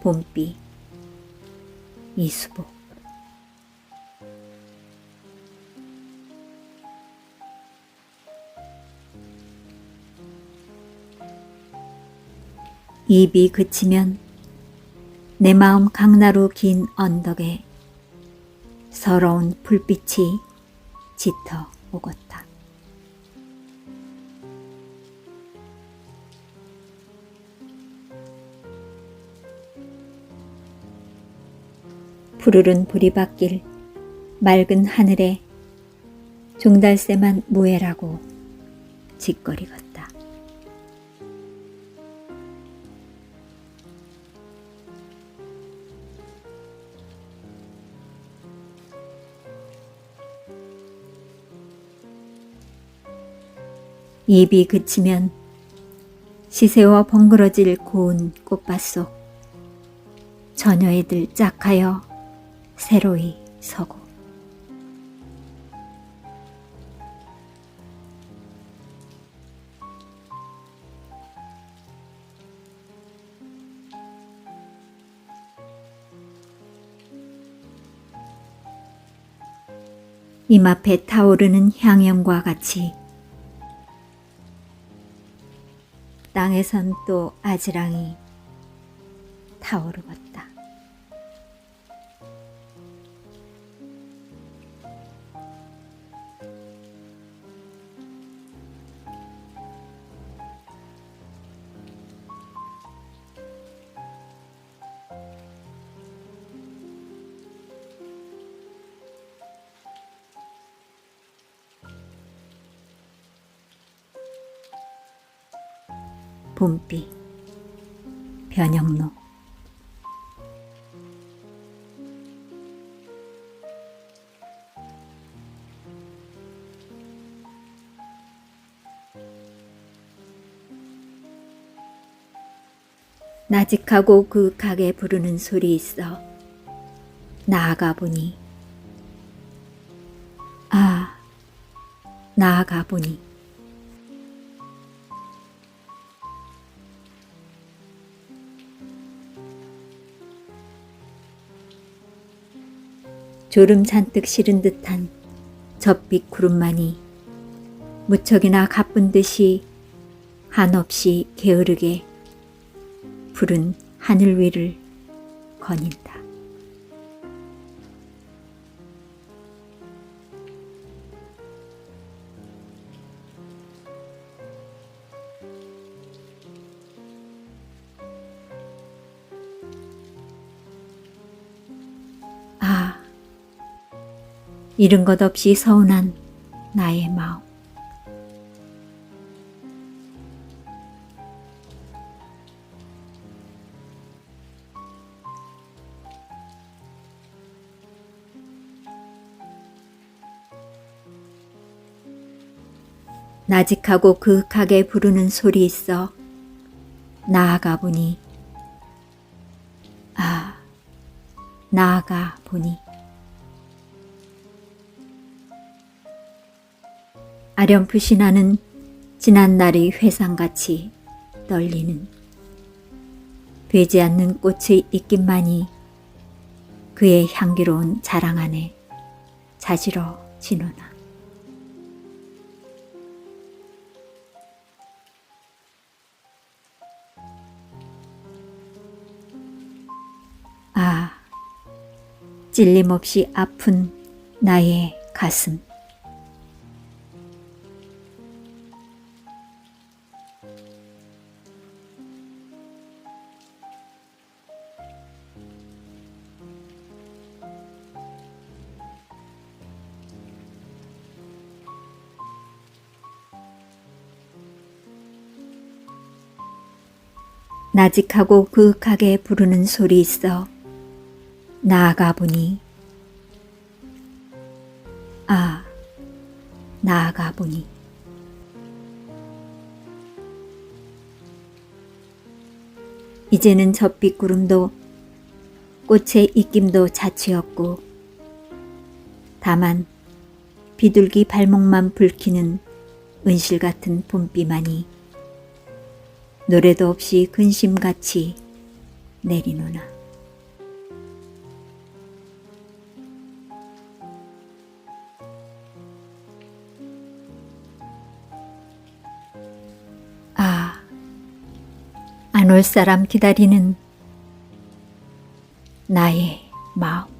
봄비 이수복 입이 그치면 내 마음 강나루 긴 언덕에 서러운 불빛이 짙어 오겄다. 푸르른 보리밭길 맑은 하늘에 종달새만 무해라고 짓거리겠다. 입이 그치면 시세와 번그러질 고운 꽃밭 속 처녀애들 짝하여 새로이 서고 이마에 타오르는 향연과 같이 땅에선 또 아지랑이 타오르겠다. 봄비 변형로. 나직하고 그윽하게 부르는 소리 있어 나아가 보니. 아 나아가 보니 졸음 잔뜩 실은 듯한 젖빛 구름만이 무척이나 가쁜 듯이 한없이 게으르게 푸른 하늘 위를 거닌다. 잃은 것 없이 서운한 나의 마음. 나직하고 그윽하게 부르는 소리 있어 나아가 보니 아 나아가 보니 아렴풋이 나는 지난 날의 회상같이 떨리는 되지 않는 꽃의 입김만이 그의 향기로운 자랑 안에 자지러 지노나. 아 찔림없이 아픈 나의 가슴 나직하고 그윽하게 부르는 소리 있어. 나아가 보니. 아 나아가 보니. 이제는 젖빛 구름도 꽃의 입김도 자취였고 다만 비둘기 발목만 붉히는 은실 같은 봄비만이 노래도 없이 근심같이 내리노나. 아, 안 올 사람 기다리는 나의 마음.